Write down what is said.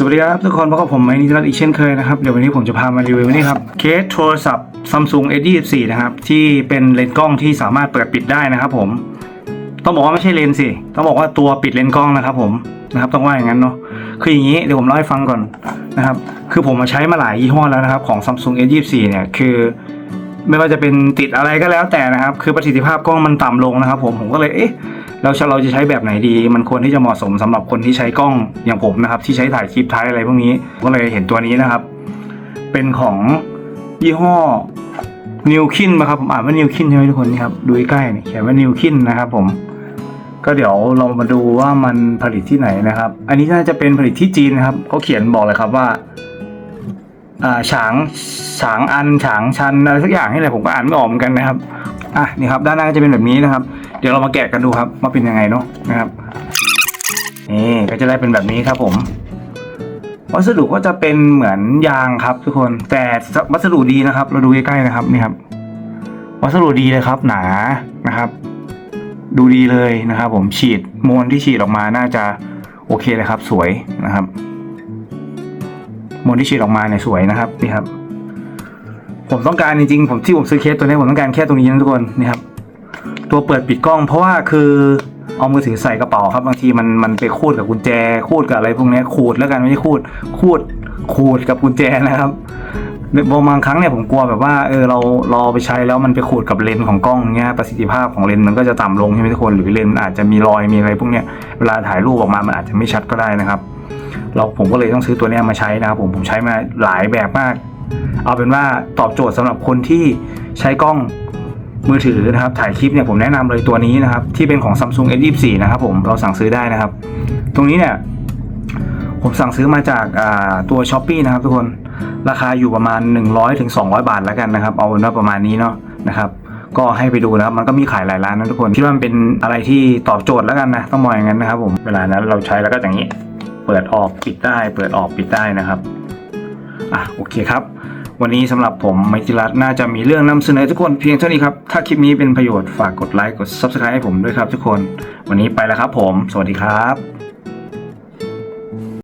สวัสดีครับทุกคนพบกับผมไมค์นิติรัตน์อีกเช่นเคยนะครับ เดี๋ยววันนี้ผมจะพามารีวิวนี่ครับเคสโทรศัพท์ Samsung S24 นะครับ ที่เป็นเลนส์กล้องที่สามารถเปิดปิดได้นะครับผม ต้องบอกว่าไม่ใช่เลนส์สิ ต้องบอกว่าตัวปิดเลนส์กล้องนะครับผมนะครับต้องว่าอย่างนั้นเนาะคืออย่างนี้เดี๋ยวผมเล่าให้ฟังก่อนนะครับคือผมมาใช้มาหลายยี่ห้อแล้วนะครับของ Samsung S24 เนี่ยคือ ไม่ว่าจะเป็นติดอะไรก็แล้วแต่นะครับ คือประสิทธิภาพกล้องมันต่ำลงนะครับ ผมผมก็เลยเอ๊ะ เราจะเราจะใช้แบบไหนดี มันควรที่จะเหมาะสมสำหรับคนที่ใช้กล้องอย่างผมนะครับ ที่ใช้ถ่ายคลิปถ่ายอะไรพวกนี้ก็เลยเห็นตัวนี้นะครับ เป็นของยี่ห้อนิวคินนะครับผมอ่านว่านิวคินใช่ไหมทุกคนนี่ครับดูใกล้ๆนี่เขียนว่านิวคินนะครับผมก็เดี๋ยวเรามาดูว่ามันผลิตที่ไหนนะครับ อันนี้น่าจะเป็นผลิตที่จีนนะครับเขาเขียนบอกเลยครับว่า ฉางฉางอันฉางชันอะไรสักอย่างนี่แหละผมก็อ่านไม่ออกเหมือนกันนะครับอะนี่ครับด้านหน้าก็จะเป็นแบบนี้นะครับ เดี๋ยวเรามาแกะกันดูครับว่าเป็นยังไงเนาะนะครับนี่ก็จะได้เป็นแบบนี้ครับผม วัสดุก็จะเป็นเหมือนยางครับ ทุกคนแต่วัสดุดีนะครับ เราดูใกล้ๆนะครับนี่ครับ วัสดุดีเลยครับหนานะครับ ดูดีเลยนะครับ ผมฉีดมวลที่ฉีดออกมาน่าจะโอเคเลยครับ สวยนะครับ มวลที่ฉีดออกมาเนี่ยสวยนะครับนี่ครับ ผมต้องการจริงๆผมที่ผมซื้อเคสตัวนี้ผมต้องการแค่ตรงนี้นะทุกคนนี่ครับ ตัวเปิดปิดกล้อง เพราะว่าคือเอามือถือใส่กระเป๋าครับบางทีมันมันไปคูดกับกุญแจคูดกับอะไรพวกนี้ขูดแล้วกันไม่ใช่คูดคูดขูดกับกุญแจนะครับบางครั้งเนี่ยผมกลัวแบบว่าเออเราเราเอาไปใช้แล้วมันไปขูดกับเลนส์ของกล้องเงี้ยประสิทธิภาพของเลนส์มันก็จะต่ำลงใช่ไหมทุกคนหรือเลนส์อาจจะมีรอยมีอะไรพวกเนี้ยเวลาถ่ายรูปออกมามันอาจจะไม่ชัดก็ได้นะครับ เราผมก็เลยต้องซื้อตัวนี้มาใช้นะครับผมผมใช้มาหลายแบบมาก เอาเป็นว่าตอบโจทย์สำหรับคนที่ใช้กล้องมือถือนะครับถ่ายคลิปเนี่ยผมแนะนำเลยตัวนี้นะครับที่เป็นของ Samsung S24 นะครับผมเราสั่งซื้อได้นะครับ ตรงนี้เนี่ยผมสั่งซื้อมาจากาตัว s h อ p e e นะครับทุกคนราคาอยู่ประมาณ100ถึงบาทแล้วกันนะครับ เอาเป็นว่าประมาณนี้เนาะนะครับก็ให้ไปดูนะครับ มันก็มีขายหลายร้านนะทุกคนคิดว่ามันเป็นอะไรที่ตอบโจทย์แล้วกันนะ ต้องมองอย่างนั้นนะครับผม เวลานั้นเราใช้แล้วก็อย่างนี้ เปิดออกปิดได้ เปิดออกปิดได้นะครับอะโอเคครับ วันนี้สำหรับผมไมคิรัตน์น่าจะมีเรื่องนำเสนอทุกคนเพียงเท่านี้ครับ ถ้าคลิปนี้เป็นประโยชน์ฝากกดไลค์กด Subscribe ให้ผมด้วยครับทุกคน วันนี้ไปแล้วครับผม สวัสดีครับ